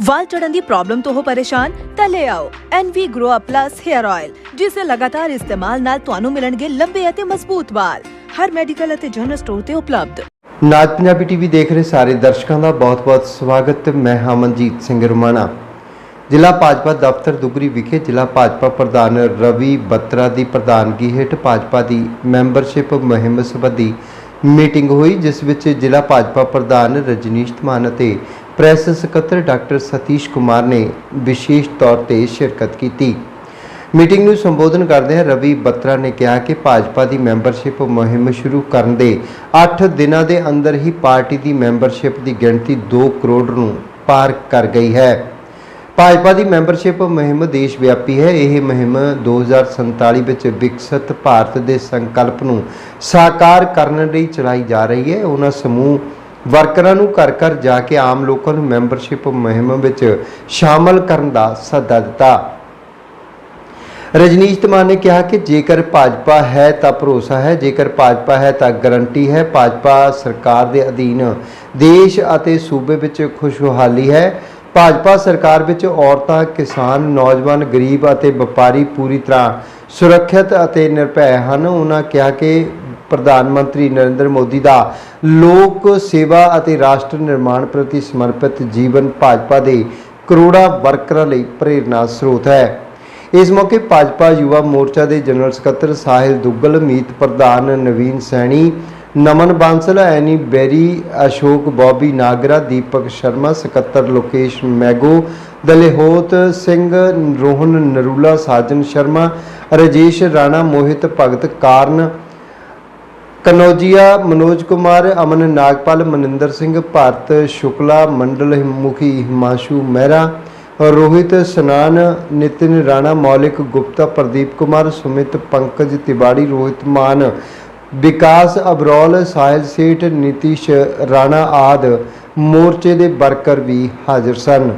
ਵਾਲ ਚੜਨ ਦੀ ਪ੍ਰੋਬਲਮ ਤੋਂ ਹੋ ਪਰੇਸ਼ਾਨ, ਤਾਂ ਲੈ ਆਓ NV Grow Up Plus Hair Oil ਜਿਸ ਦੇ ਲਗਾਤਾਰ ਇਸਤੇਮਾਲ ਨਾਲ ਤੁਹਾਨੂੰ ਮਿਲਣਗੇ ਲੰਬੇ ਅਤੇ ਮਜ਼ਬੂਤ ਵਾਲ। ਹਰ ਮੈਡੀਕਲ ਅਤੇ ਜਨਰਲ ਸਟੋਰ ਤੇ ਉਪਲਬਧ। ਨਾਜ ਪੰਜਾਬੀ ਟੀਵੀ ਦੇਖ ਰਹੇ ਸਾਰੇ ਦਰਸ਼ਕਾਂ ਦਾ ਬਹੁਤ-ਬਹੁਤ ਸਵਾਗਤ। ਮੈਂ ਹਾਂ ਸਿੰਘ ਰਮਾਣਾ। ਜ਼ਿਲ੍ਹਾ ਭਾਜਪਾ ਦਫ਼ਤਰ ਦੁਗਰੀ ਵਿਖੇ ਜ਼ਿਲ੍ਹਾ ਭਾਜਪਾ ਪ੍ਰਧਾਨ ਰਵੀ ਬੱਤਰਾ ਦੀ ਪ੍ਰਧਾਨਗੀ ਹੇਠ ਭਾਜਪਾ ਦੀ ਮੈਂਬਰਸ਼ਿਪ ਮੁਹਿੰਮ ਸੰਬੰਧੀ ਮੀਟਿੰਗ ਹੋਈ, ਜਿਸ ਵਿੱਚ ਜ਼ਿਲ੍ਹਾ ਭਾਜਪਾ ਪ੍ਰਧਾਨ ਰਜਨੀਸ਼ ਧਮਾਨ ਅਤੇ ਪ੍ਰੈਸ ਸਕੱਤਰ ਡਾਕਟਰ ਸਤੀਸ਼ ਕੁਮਾਰ ਨੇ ਵਿਸ਼ੇਸ਼ ਤੌਰ ਤੇ ਸ਼ਿਰਕਤ ਕੀਤੀ। ਮੀਟਿੰਗ ਨੂੰ ਸੰਬੋਧਨ ਕਰਦਿਆਂ ਰਵੀ ਬੱਤਰਾ ਨੇ ਕਿਹਾ ਕਿ ਭਾਜਪਾ ਦੀ ਮੈਂਬਰਸ਼ਿਪ ਮੁਹਿੰਮ ਸ਼ੁਰੂ ਕਰਨ ਦੇ 8 ਦਿਨਾਂ ਦੇ ਅੰਦਰ ਹੀ ਪਾਰਟੀ ਦੀ ਮੈਂਬਰਸ਼ਿਪ ਦੀ ਗਿਣਤੀ 2 ਕਰੋੜ ਨੂੰ ਪਾਰ ਕਰ ਗਈ ਹੈ। ਭਾਜਪਾ ਦੀ ਮੈਂਬਰਸ਼ਿਪ ਮੁਹਿੰਮ ਦੇਸ਼ ਵਿਆਪੀ ਹੈ। ਇਹ ਮੁਹਿੰਮ 2047 ਵਿੱਚ ਵਿਕਸਿਤ ਭਾਰਤ ਦੇ ਸੰਕਲਪ ਨੂੰ ਸਾਕਾਰ ਕਰਨ ਲਈ ਚਲਾਈ ਜਾ ਰਹੀ ਹੈ। ਉਹਨਾਂ ਸਮੂਹ ਵਰਕਰਾਂ ਨੂੰ ਘਰ ਘਰ ਜਾ ਕੇ ਆਮ ਲੋਕਾਂ ਨੂੰ ਮੈਂਬਰਸ਼ਿਪ ਮੁਹਿੰਮ ਵਿੱਚ ਸ਼ਾਮਲ ਕਰਨ ਦਾ ਸੱਦਾ ਦਿੱਤਾ। ਰਜਨੀਸ਼ ਧਮਾਨ ਨੇ ਕਿਹਾ ਕਿ ਜੇਕਰ ਭਾਜਪਾ ਹੈ ਤਾਂ ਭਰੋਸਾ ਹੈ, ਜੇਕਰ ਭਾਜਪਾ ਹੈ ਤਾਂ ਗਰੰਟੀ ਹੈ। ਭਾਜਪਾ ਸਰਕਾਰ ਦੇ ਅਧੀਨ ਦੇਸ਼ ਅਤੇ ਸੂਬੇ ਵਿੱਚ ਖੁਸ਼ਹਾਲੀ ਹੈ। ਭਾਜਪਾ ਸਰਕਾਰ ਵਿੱਚ ਔਰਤਾਂ, ਕਿਸਾਨ, ਨੌਜਵਾਨ, ਗਰੀਬ ਅਤੇ ਵਪਾਰੀ ਪੂਰੀ ਤਰ੍ਹਾਂ ਸੁਰੱਖਿਅਤ ਅਤੇ ਨਿਰਭੈ ਹਨ। ਉਹਨਾਂ ਕਿਹਾ ਕਿ ਪ੍ਰਧਾਨ ਮੰਤਰੀ ਨਰਿੰਦਰ ਮੋਦੀ ਦਾ ਲੋਕ ਸੇਵਾ ਅਤੇ ਰਾਸ਼ਟਰ ਨਿਰਮਾਣ ਪ੍ਰਤੀ ਸਮਰਪਿਤ ਜੀਵਨ ਭਾਜਪਾ ਦੇ ਕਰੋੜਾਂ ਵਰਕਰਾਂ ਲਈ ਪ੍ਰੇਰਨਾ ਸਰੋਤ ਹੈ। ਇਸ ਮੌਕੇ ਭਾਜਪਾ ਯੁਵਾ ਮੋਰਚਾ ਦੇ ਜਨਰਲ ਸਕੱਤਰ ਸਾਹਿਲ ਦੁੱਗਲ, ਮੀਤ ਪ੍ਰਧਾਨ ਨਵੀਨ ਸੈਣੀ, ਨਮਨ ਬਾਂਸਲ, ਐਨੀ ਬੈਰੀ, ਅਸ਼ੋਕ ਬੌਬੀ ਨਾਗਰਾ, ਦੀਪਕ ਸ਼ਰਮਾ, ਸਕੱਤਰ ਲੋਕੇਸ਼ ਮੈਗੋ, ਦਲੇਹੋਤ ਸਿੰਘ, ਰੋਹਨ ਨਰੂਲਾ, ਸਾਜਨ ਸ਼ਰਮਾ, ਰਜੇਸ਼ ਰਾਣਾ, ਮੋਹਿਤ ਭਗਤ ਕਾਰਨ ਕਨੌਜੀਆ, ਮਨੋਜ ਕੁਮਾਰ, ਅਮਨ ਨਾਗਪਾਲ, ਮਨਿੰਦਰ ਸਿੰਘ, ਭਾਰਤ ਸ਼ੁਕਲਾ, ਮੰਡਲ ਮੁਖੀ ਹਿਮਾਂਸ਼ੂ ਮਹਿਰਾ, ਰੋਹਿਤ ਸਨਾਨ, ਨਿਤਿਨ ਰਾਣਾ, ਮੌਲਿਕ ਗੁਪਤਾ, ਪ੍ਰਦੀਪ ਕੁਮਾਰ, ਸੁਮਿਤ ਪੰਕਜ ਤਿਵਾੜੀ, ਰੋਹਿਤ ਮਾਨ, ਵਿਕਾਸ ਅਬਰੋਲ, ਸਾਹਿਲ ਸੇਠ, ਨਿਤੀਸ਼ ਰਾਣਾ ਆਦ ਮੋਰਚੇ ਦੇ ਵਰਕਰ ਵੀ ਹਾਜ਼ਰ ਸਨ।